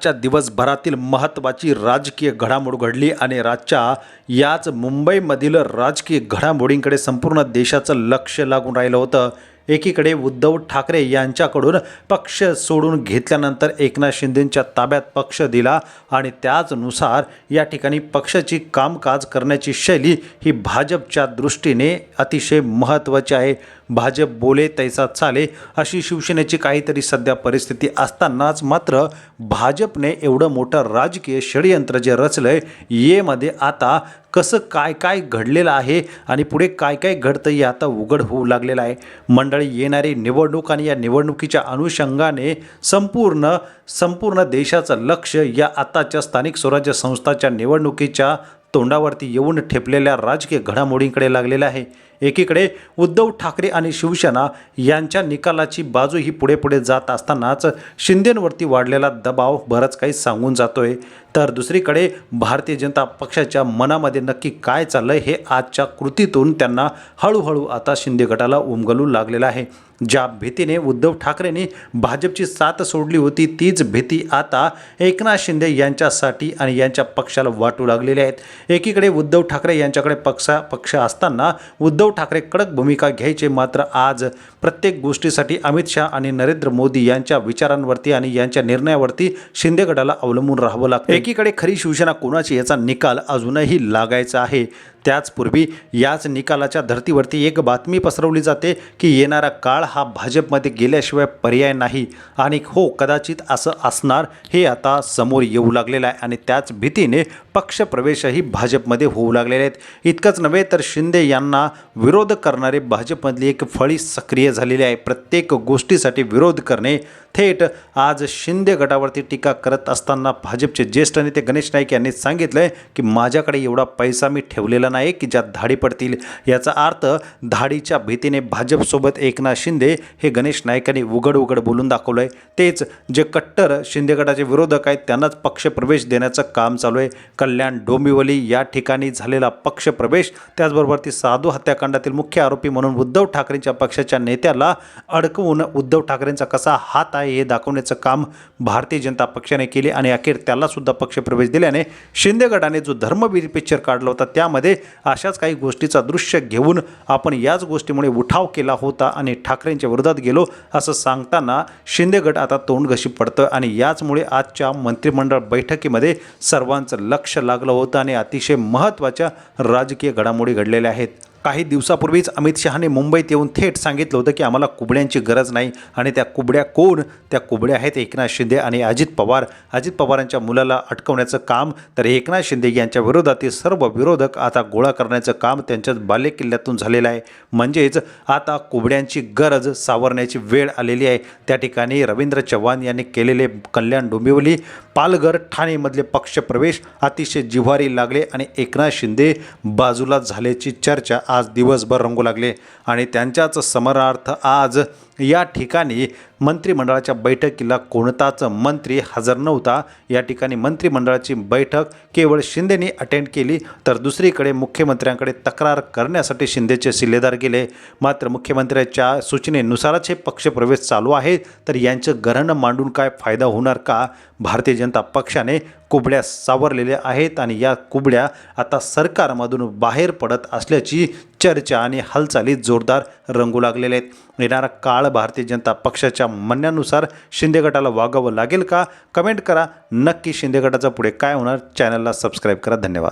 आजच्या दिवसभरातील महत्त्वाची राजकीय घडामोड घडली आणि राजच्या याच मुंबईमधील राजकीय घडामोडींकडे संपूर्ण देशाचं लक्ष लागून राहिलं होतं. एकीकडे उद्धव ठाकरे यांच्याकडून पक्ष सोडून घेतल्यानंतर एकनाथ शिंदेंच्या ताब्यात पक्ष दिला आणि त्याचनुसार या ठिकाणी पक्षाची कामकाज करण्याची शैली ही भाजपच्या दृष्टीने अतिशय महत्त्वाची आहे. भाजप बोले तैसा चाले अशी शिवसेनेची काहीतरी सध्या परिस्थिती असतानाच मात्र भाजपने एवढं मोठं राजकीय षडयंत्र जे रचलंय येमध्ये आता कसं काय काय घडलेलं आहे आणि पुढे काय काय घडतं हे आता उघड होऊ लागलेलं आहे. मंडळ येणारी निवडणूक आणि या निवडणुकीच्या अनुषंगाने संपूर्ण संपूर्ण देशाचं लक्ष या आताच्या स्थानिक स्वराज्य संस्थाच्या निवडणुकीच्या तोंडावरती येऊन ठेपलेल्या राजकीय घडामोडींकडे लागलेलं आहे. एकीकडे उद्धव ठाकरे आणि शिवसेना यांच्या निकालाची बाजू ही पुढे पुढे जात असतानाच शिंदेंवरती वाढलेला दबाव बरंच काही सांगून जातोय. तर दुसरीकडे भारतीय जनता पक्षाच्या मनामध्ये नक्की काय चाललंय हे आजच्या कृतीतून त्यांना हळूहळू आता शिंदे गटाला उमगलू लागलेलं आहे. ज्या भीतीने उद्धव ठाकरेंनी भाजपची साथ सोडली होती तीच भीती आता एकनाथ शिंदे यांच्यासाठी आणि यांच्या पक्षाला वाटू लागलेली आहेत एकीकडे उद्धव ठाकरे यांच्याकडे पक्षा पक्ष असताना उद्धव ठाकरे कडक भूमिका घ्यायचे मात्र आज प्रत्येक गोष्टीसाठी अमित शहा आणि नरेंद्र मोदी यांच्या विचारांवरती आणि यांच्या निर्णयावरती शिंदे गटाला अवलंबून राहावं लागतं एकीकडे खरी शिवसेना कोणाची याचा निकाल अजूनही लागायचा आहे. त्याचपूर्वी याच निकालाच्या धर्तीवरती एक बातमी पसरवली जाते की येणारा काळ हा भाजपमध्ये गेल्याशिवाय पर्याय नाही. आणि हो कदाचित असं असणार हे आता समोर येऊ लागलेलं आहे आणि त्याच भीतीने पक्षप्रवेशही भाजपमध्ये होऊ लागलेले आहेत. इतकंच नव्हे तर शिंदे यांना विरोध करणारे भाजपमधली एक फळी सक्रिय झालेली आहे. प्रत्येक गोष्टीसाठी विरोध करणे थेट आज शिंदे गटावरती टीका करत असताना भाजपचे ज्येष्ठ नेते गणेश नाईक यांनी सांगितलं की माझ्याकडे एवढा पैसा मी ठेवलेला नाही की ज्यात धाडी पडतील. याचा अर्थ धाडीच्या भीतीने भाजपसोबत एकनाथ शिंदे हे गणेश नाईकांनी उघड उघड बोलून दाखवलं आहे तेच जे कट्टर शिंदे गटाचे विरोधक आहेत त्यांनाच पक्षप्रवेश देण्याचं काम चालू आहे कल्याण डोंबिवली या ठिकाणी झालेला पक्षप्रवेश त्याचबरोबर ती साधू हत्याकांडातील मुख्य आरोपी म्हणून उद्धव ठाकरेंच्या पक्षाच्या नेत्याला अडकवून उद्धव ठाकरेंचा कसा हात आहे हे दाखवण्याचं काम भारतीय जनता पक्षाने केले आणि अखेर त्यालासुद्धा पक्षप्रवेश दिल्याने शिंदे गटाने जो धर्मवीर पिक्चर काढला होता त्यामध्ये अशाच काही गोष्टीचा दृश्य घेऊन आपण याच गोष्टीमुळे उठाव केला होता आणि ठाकरेंच्या विरोधात गेलो असं सांगताना शिंदे गट आता तोंडघशी पडतं आणि याचमुळे आजच्या मंत्रिमंडळ बैठकीमध्ये सर्वांचं लक्ष लागलं होतं आणि अतिशय महत्त्वाच्या राजकीय घडामोडी घडलेल्या आहेत. काही दिवसापूर्वीच अमित शहाने मुंबईत येऊन थेट सांगितलं होतं की आम्हाला कुबड्यांची गरज नाही आणि त्या कुबड्या कोण? त्या कुबड्या आहेत एकनाथ शिंदे आणि अजित पवार. अजित पवारांच्या मुलाला अटकवण्याचं काम तर एकनाथ शिंदे यांच्या विरोधातील सर्व विरोधक आता गोळा करण्याचं काम त्यांच्याच बालेकिल्ल्यातून झालेलं आहे. म्हणजेच आता कुबड्यांची गरज सावरण्याची वेळ आलेली आहे. त्या ठिकाणी रवींद्र चव्हाण यांनी केलेले कल्याण डोंबिवली पालघर ठाणेमधले पक्षप्रवेश अतिशय जिव्हारी लागले आणि एकनाथ शिंदे बाजूला झाल्याची चर्चा आज दिवसभर रंगू लागले. आणि त्यांच्याच समरार्थ आज या ठिकाणी मंत्रिमंडळाच्या बैठकीला कोणताच मंत्री हजर नव्हता. या ठिकाणी मंत्रिमंडळाची बैठक केवळ शिंदेने अटेंड केली तर दुसरीकडे मुख्यमंत्र्यांकडे तक्रार करण्यासाठी शिंदेचे शिल्लेदार गेले. मात्र मुख्यमंत्र्याच्या सूचनेनुसारच हे पक्षप्रवेश चालू आहे तर यांचं गरण मांडून काय फायदा होणार का? भारतीय जनता पक्षाने कुबड्या सावरलेल्या आहेत आणि या कुबड्या आता सरकारमधून बाहेर पडत असल्याची चर्चा आणि हालचाली जोरदार रंगू लागलेल्या आहेत. येणारा काळ भारतीय जनता पक्षाच्या म्हणण्यानुसार शिंदे गटाला वागावं लागेल का? कमेंट करा. नक्की शिंदे गटाचा पुढे काय होणार? चॅनलला सबस्क्राईब करा. धन्यवाद.